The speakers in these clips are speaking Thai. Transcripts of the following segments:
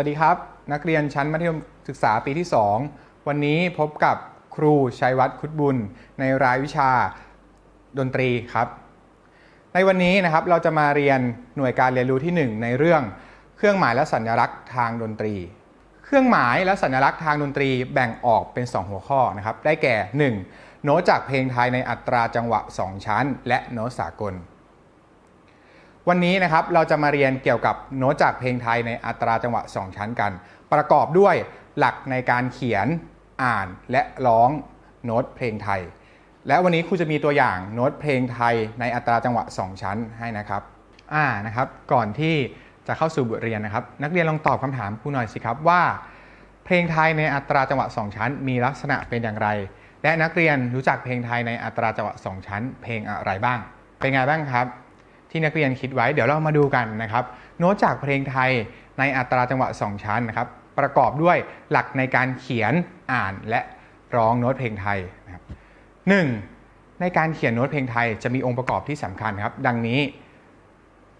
วัสดีครับ นักเรียนชั้นมัธยมศึกษาปีที่ 2 วันนี้พบกับครูชัยวัฒน์คุดบุญ ในรายวิชาดนตรีครับ ในวันนี้นะครับเราจะมาเรียนหน่วยการเรียนรู้ที่ 1 ในเรื่อง เครื่องหมายและสัญลักษณ์ทางดนตรี เครื่องหมายและสัญลักษณ์ทางดนตรีแบ่งออกเป็น 2 หัวข้อนะครับ ได้แก่ 1. โน้ตจากเพลงไทยในอัตราจังหวะ 2 ชั้น และโน้ตสากล วันนี้นะครับเราจะมาเรียนเกี่ยวกับโน้ตจากเพลงไทยในอัตราจังหวะ 2 ชั้นกัน ประกอบด้วยหลักในการเขียนอ่านและร้องโน้ตเพลงไทย และวันนี้ครูจะมีตัวอย่างโน้ตเพลงไทยในอัตราจังหวะ 2 ชั้นให้นะครับอ่านะครับก่อนที่จะเข้าสู่บทเรียนนะครับ นักเรียนลองตอบคำถามครูหน่อยสิครับว่า เพลงไทยในอัตราจังหวะ 2 ชั้น มีลักษณะเป็นอย่างไร และนักเรียนรู้จักเพลงไทยในอัตราจังหวะ 2 ชั้น เพลงอะไรบ้าง เป็นไงบ้างครับ ที่นักเรียนคิดไว้เดี๋ยวเรามาดูกันนะครับ โน้ตจากเพลงไทยในอัตราจังหวะ 2 ชั้นนะครับประกอบด้วยหลักในการเขียนอ่านและร้องโน้ตเพลงไทยนะครับหนึ่งในการเขียนโน้ตเพลงไทยจะมีองค์ประกอบที่สำคัญครับ ดังนี้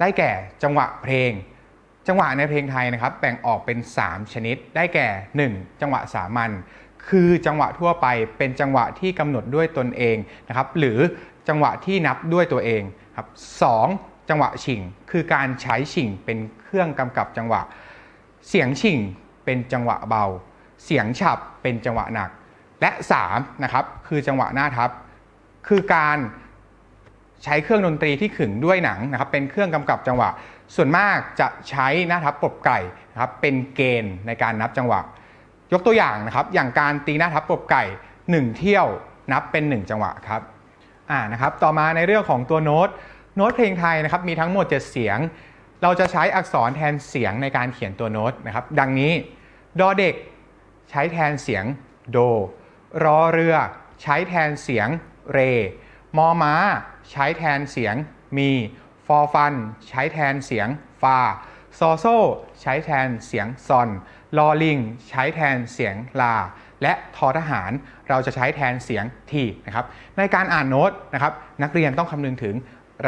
ได้แก่จังหวะเพลง จังหวะในเพลงไทยนะครับ แบ่งออกเป็น 3 ชนิด ได้แก่ 1. จังหวะสามัญคือจังหวะทั่วไปเป็นจังหวะที่กำหนดด้วยตนเองนะครับ หรือจังหวะที่นับด้วยตัวเอง ครับสองจังหวะฉิงคือการใช้ฉิงเป็นเครื่องกำกับจังหวะ เสียงฉิงเป็นจังหวะเบา เสียงฉับเป็นจังหวะหนัก และ3นะครับคือจังหวะหน้าทับ คือการใช้เครื่องดนตรีที่ขึงด้วยหนังนะครับเป็นเครื่องกำกับจังหวะ ส่วนมากจะใช้หน้าทับปรบไก่นะครับเป็นเกณฑ์ในการนับจังหวะ ยกตัวอย่างนะครับอย่างการตีหน้าทับปรบไก่ 1 เที่ยวนับเป็น 1 จังหวะครับ อ่านะครับต่อมาในเรื่องของตัวโน้ตโน้ตเพลงไทยนะครับมีทั้งหมด 7 เสียง เราจะใช้อักษรแทนเสียงในการเขียนตัวโน้ตนะครับดังนี้ดอเด็กใช้แทนเสียงโด รอเรือใช้แทนเสียงเร มอม้า ใช้แทนเสียงมีฟอฟัน ใช้แทนเสียงฟาซอโซ ใช้แทนเสียงซอนลอลิง ใช้แทนเสียงลา และทอทหารเราจะใช้แทนเสียงทีนะครับในการอ่านโน้ตนะครับนักเรียนต้องคำนึงถึง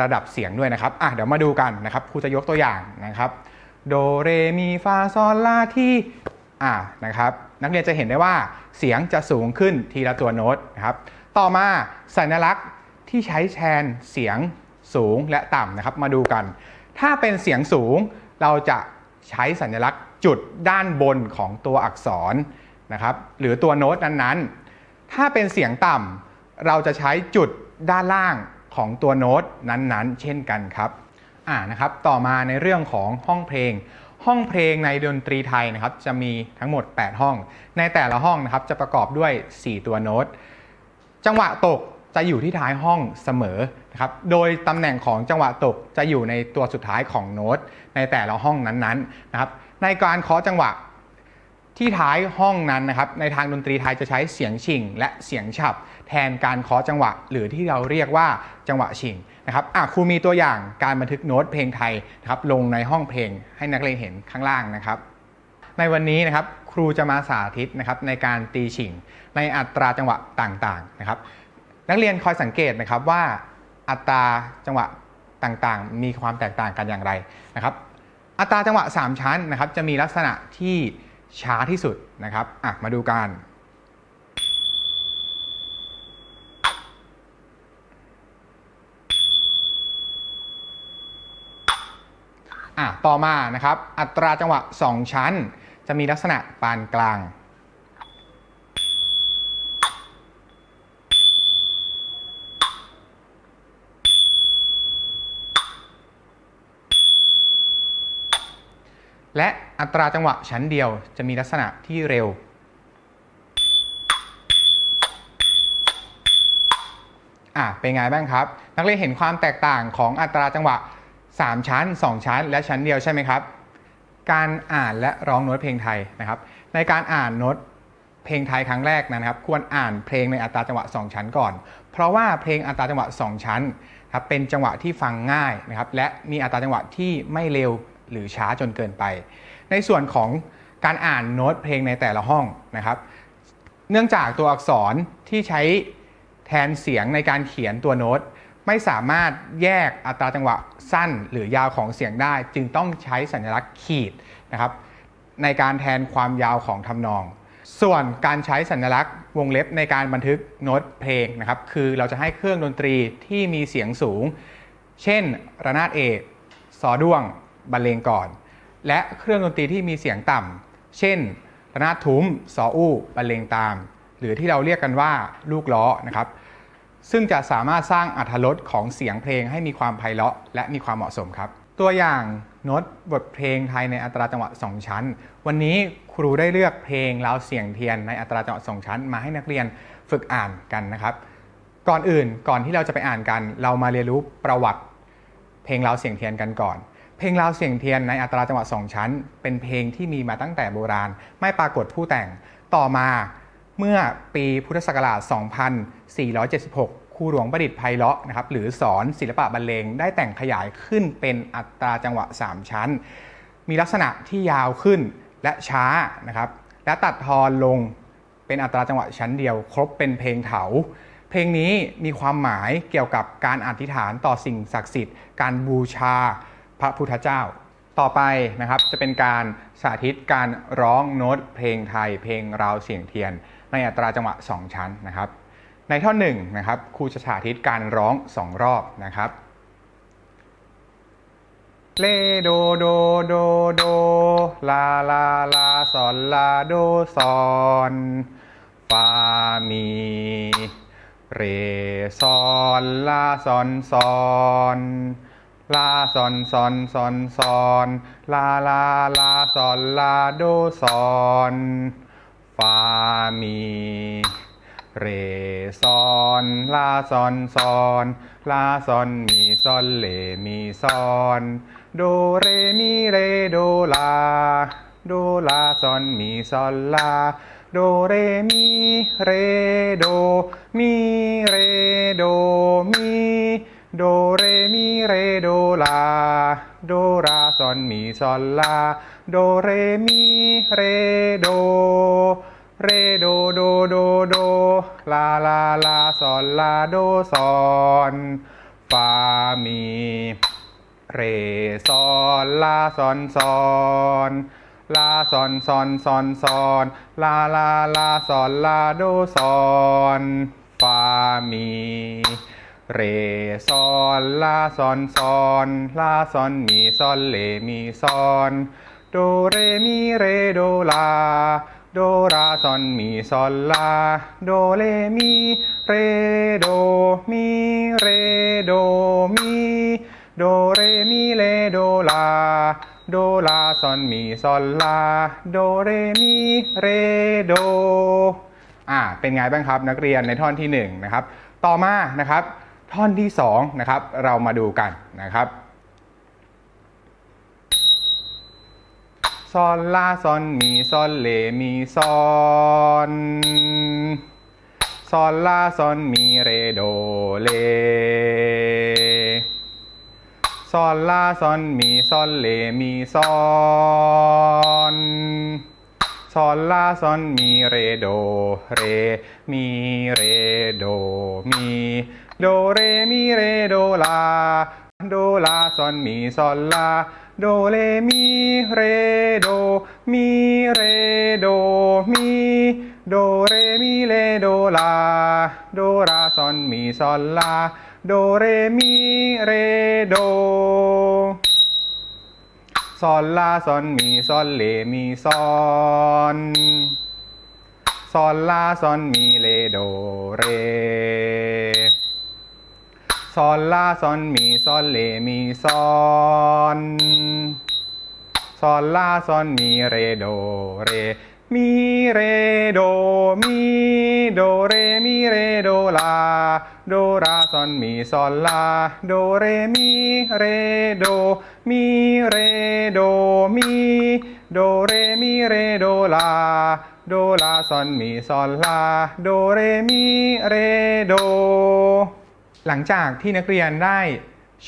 ระดับเสียงด้วยนะครับอะเดี๋ยวมาดูกันนะครับครูจะยกตัวอย่างนะครับโดเรมีฟาซอลลาทีอ่านะครับนักเรียนจะเห็นได้ว่าเสียงจะสูงขึ้นทีละตัวโน้ตนะครับต่อมาสัญลักษณ์ที่ใช้แทนเสียงสูงและต่ำนะครับมาดูกัน ถ้าเป็นเสียงสูงเราจะใช้สัญลักษณ์จุดด้านบนของตัวอักษร นะครับหรือตัวโน้ตนั้นๆ ถ้าเป็นเสียงต่ำเราจะใช้จุดด้านล่างของตัวโน้ตนั้นๆ เช่นกันครับอ่านะครับต่อมาในเรื่องของห้องเพลง ห้องเพลงในดนตรีไทยนะครับจะมีทั้งหมด 8 ห้อง ในแต่ละห้องนะครับจะประกอบด้วย 4 ตัวโน้ต จังหวะตกจะอยู่ที่ท้ายห้องเสมอนะครับโดยตำแหน่งของจังหวะตกจะอยู่ในตัวสุดท้ายของโน้ตในแต่ละห้องนั้นๆนะครับในการเคาะจังหวะ ที่ท้ายห้องนั้นนะครับในทางดนตรีไทยจะใช้เสียงชิง และเสียงฉับ แทนการเคาะจังหวะ หรือที่เราเรียกว่าจังหวะชิงนะครับอะครูมีตัวอย่างการบันทึกโน้ตเพลงไทยนะครับลงในห้องเพลงให้นักเรียนเห็นข้างล่างนะครับ ในวันนี้นะครับครูจะมาสาธิตนะครับในการตีฉิง ในอัตราจังหวะต่างๆนะครับ นักเรียนคอยสังเกตนะครับว่าอัตราจังหวะต่างๆ มีความแตกต่างกันอย่างไรนะครับ อัตราจังหวะ 3 ชั้นนะครับจะมีลักษณะที่ ช้าที่สุดนะครับอะมาดูกันอะต่อมานะครับ อัตราจังหวะ 2 ชั้น จะมีลักษณะปานกลาง และอัตราจังหวะชั้นเดียวจะมีลักษณะที่เร็ว อะเป็นไงบ้างครับ นักเรียนเห็นความแตกต่างของอัตราจังหวะ 3 ชั้น 2 ชั้น และชั้นเดียวใช่ไหมครับ การอ่านและร้องโน้ตเพลงไทยนะครับ ในการอ่านโน้ตเพลงไทยครั้งแรกนะครับ ควรอ่านเพลงในอัตราจังหวะ 2 ชั้นก่อน เพราะว่าเพลงอัตราจังหวะ 2 ชั้นครับเป็นจังหวะที่ฟังง่ายนะครับและมีอัตราจังหวะที่ไม่เร็ว หรือช้าจนเกินไป ในส่วนของการอ่านโน้ตเพลงในแต่ละห้องนะครับ เนื่องจากตัวอักษรที่ใช้แทนเสียงในการเขียนตัวโน้ตไม่สามารถแยกอัตราจังหวะสั้นหรือยาวของเสียงได้ จึงต้องใช้สัญลักษณ์ขีดนะครับในการแทนความยาวของทำนอง ส่วนการใช้สัญลักษณ์วงเล็บในการบันทึกโน้ตเพลงนะครับ คือเราจะให้เครื่องดนตรีที่มีเสียงสูง เช่น ระนาดเอก ซอด้วง บรรเลงก่อน และเครื่องดนตรีที่มีเสียงต่ำ เช่นระนาดทุ้มซออู้บรรเลงตาม หรือที่เราเรียกกันว่าลูกล้อนะครับ ซึ่งจะสามารถสร้างอรรถรสของเสียงเพลงให้มีความไพเราะ และมีความเหมาะสมครับ ตัวอย่างโน้ตบทเพลงไทยในอัตราจังหวะ 2 ชั้น วันนี้ครูได้เลือกเพลงลาวเสียงเทียนในอัตราจังหวะ 2 ชั้น มาให้นักเรียนฝึกอ่านกันนะครับ ก่อนอื่นก่อนที่เราจะไปอ่านกัน เรามาเรียนรู้ประวัติเพลงลาวเสียงเทียนกันก่อน เพลงลาวเสียงเทียนในอัตราจังหวะสองชั้น เป็นเพลงที่มีมาตั้งแต่โบราณ ไม่ปรากฏผู้แต่งต่อมาเมื่อปีพุทธศักราช 2476 ครูหลวงประดิษฐ์ไพเราะนะครับหรือสอนศิลปะบรรเลงได้แต่งขยายขึ้นเป็นอัตราจังหวะ 3 ชั้น มีลักษณะที่ยาวขึ้นและช้านะครับและตัดทอนลงเป็นอัตราจังหวะชั้นเดียว ครบเป็นเพลงเถา เพลงนี้มีความหมายเกี่ยวกับการอธิษฐานต่อสิ่งศักดิ์สิทธิ์ การบูชา พระพุทธเจ้า ต่อไปนะครับจะเป็นการสาธิตการร้องโน้ตเพลงไทย เพลงราวเสียงเทียน ในอัตราจังหวะ 2 ชั้นนะครับ ในท่อนหนึ่งนะครับครูจะสาธิตการร้อง 2 รอบนะครับเลโดโดโดโดลาลาลาซอนลาโดซอนฟามีเรซอนลาซอนซอน ลาซอนซอนซอนซอนลาลาลาซอนลาโดซอนฟามีเรซอนลาซอนซอนลาซอนมีซอนเลมีซอนโดเรมีเรโดลาโดลาซอนมีซอนลาโดเรมีเรโดมีเรโดมี โดเรมีเรโดลา โดราซอนมีซอนลา โดเรมีเรโด เรโดโดโดโด ลาลาลาซอนลาโดซอนฟามีเรซอนลาซอนซอนลาซอนซอนซอนซอนลาลาลาซอนลาโดซอนฟามี เรซอนลาซอนซอนลาซอนมีซอนเลมีซอนโดเรมีเรโดลาโดราซอนมีซอนลาโดเลมีเรโดมีเรโดมีโดเรมีเลโดลาโดลาซอนมีซอนลาโดเรมีเรโดอ่าเป็นไงบ้างครับนักเรียนในท่อนที่หนึ่งนะครับต่อมานะครับ ท่อนที่สองนะครับเรามาดูกันนะครับซอนลาซอนมีซอนเลมีซอนซอนลาซอนมีเรโดเลซอนลาซอนมีซอนเลมีซอนซอนลาซอนมีเรโดเรมีเรโดมี โดเรมีเรโดลา โดลาซอนมีซอนลา โดเลมีเรโดมีเรโดมีโดเรมีเลโดลา โดราซอนมีซอนลา โดเรมีเรโดซอนลาซอนมีซอนเลมีซอนซอนลาซอนมีเลโดเร ซอนลาซอนมีซอนเลมีซอนซอนลาซอนมีเรโดเรมีเรโดมีโดเรมีเรโดลาโดราซอนมีซอนลาโดเรมีเรโดมีเรโดมีโดเรมีเรโดลาโดลาซอนมีซอนลาโดเรมีเรโด หลังจากที่นักเรียนได้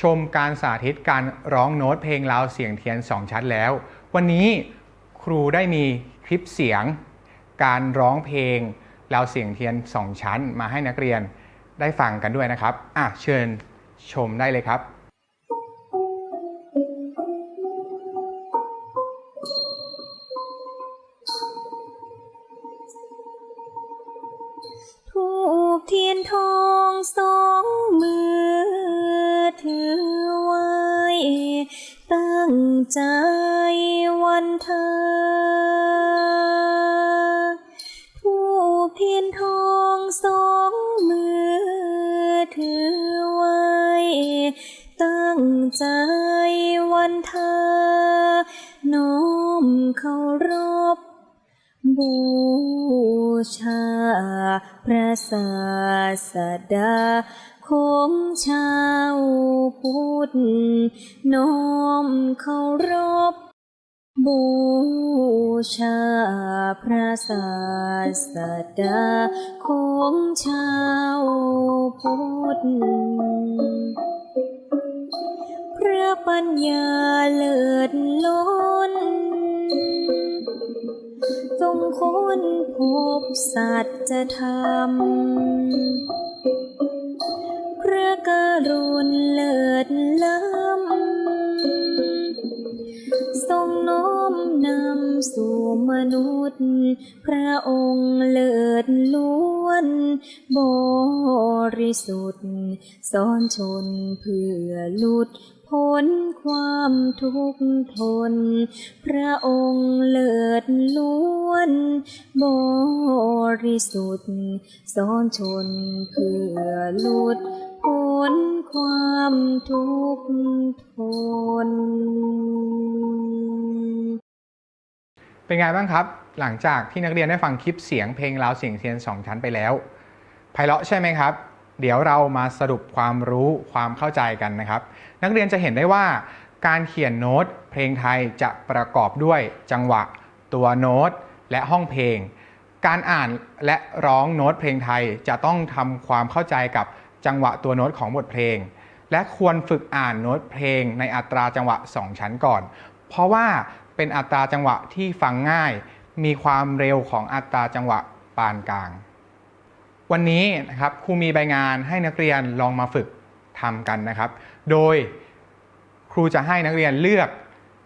ชมการสาธิตการร้องโน้ตเพลงลาวเสียงเทียนสองชั้นแล้ว วันนี้ครูได้มีคลิปเสียง การร้องเพลงลาวเสียงเทียนสองชั้น มาให้นักเรียนได้ฟังกันด้วยนะครับอะเชิญชมได้เลยครับ ใจวันเธอน้อมเคารพบูชา พระศาสดาของชาวพุทธน้อมเคารพบูชา พระศาสดาของชาวพุทธ ระปัญญาเลิศล้นทรงค้นพบสัจธรรมพระกรุณเลิศล้ำทรงน้อมนำสู่มนุษย์ พระองค์เลิศล้วนบริสุทธิ์สอนชนเพื่อลุด พ้นความทุกข์ทน พระองค์เลิศล้วน บริสุทธิ์สอนชนเพื่อหลุดพ้นความทุกข์ทน เป็นไงบ้างครับ หลังจากที่นักเรียนได้ฟังคลิปเสียงเพลงลาวเสียงเทียน2ชั้นไปแล้วไพเราะใช่ไหมครับ เดี๋ยวเรามาสรุปความรู้ความเข้าใจกันนะครับ นักเรียนจะเห็นได้ว่า การเขียนโน้ตเพลงไทยจะประกอบด้วยจังหวะ ตัวโน้ต และห้องเพลง การอ่านและร้องโน้ตเพลงไทยจะต้องทำความเข้าใจกับจังหวะตัวโน้ตของบทเพลง และควรฝึกอ่านโน้ตเพลงในอัตราจังหวะ 2 ชั้นก่อน เพราะว่าเป็นอัตราจังหวะที่ฟังง่าย มีความเร็วของอัตราจังหวะปานกลาง วันนี้นะครับครูมีใบงานให้นักเรียนลองมาฝึกทำกันนะครับ โดยครูจะให้นักเรียนเลือก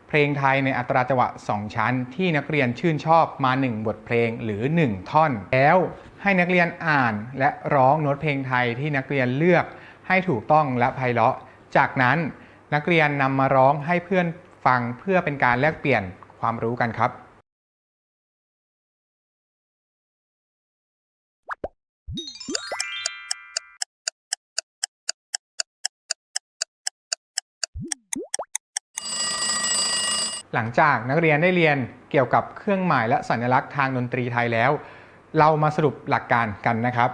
เพลงไทยในอัตราจังหวะ 2 ชั้น ที่นักเรียนชื่นชอบมา 1 บทเพลงหรือ 1 ท่อน แล้วให้นักเรียนอ่านและร้องโน้ตเพลงไทยที่นักเรียนเลือกให้ถูกต้องและไพเราะ จากนั้นนักเรียนนำมาร้องให้เพื่อนฟังเพื่อเป็นการแลกเปลี่ยนความรู้กันครับ หลังจากนักเรียนได้เรียนเกี่ยวกับเครื่องหมายและสัญลักษณ์ทางดนตรีไทยแล้ว เรามาสรุปหลักการกันนะครับ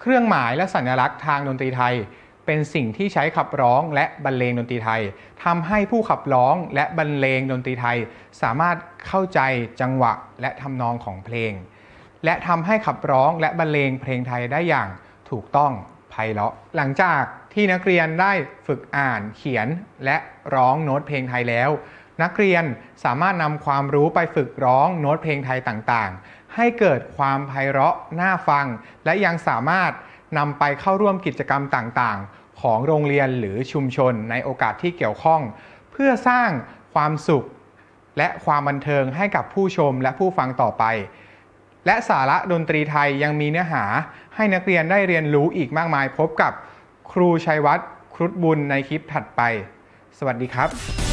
เครื่องหมายและสัญลักษณ์ทางดนตรีไทย เป็นสิ่งที่ใช้ขับร้องและบรรเลงดนตรีไทยทำให้ผู้ขับร้องและบรรเลงดนตรีไทย สามารถเข้าใจจังหวะและทำนองของเพลง และทำให้ขับร้องและบรรเลงเพลงไทยได้อย่างถูกต้องไพเราะหลังจากที่นักเรียนได้ฝึกอ่านเขียนและร้องโน้ตเพลงไทยแล้ว นักเรียนสามารถนำความรู้ไปฝึกร้องโน้ตเพลงไทยต่างๆ ให้เกิดความไพเราะน่าฟัง และยังสามารถนำไปเข้าร่วมกิจกรรมต่างๆ ของโรงเรียนหรือชุมชนในโอกาสที่เกี่ยวข้อง เพื่อสร้างความสุข และความบันเทิงให้กับผู้ชมและผู้ฟังต่อไป และสาระดนตรีไทยยังมีเนื้อหาให้นักเรียนได้เรียนรู้อีกมากมาย พบกับครูชัยวัฒน์ครุฑบุญในคลิปถัดไป สวัสดีครับ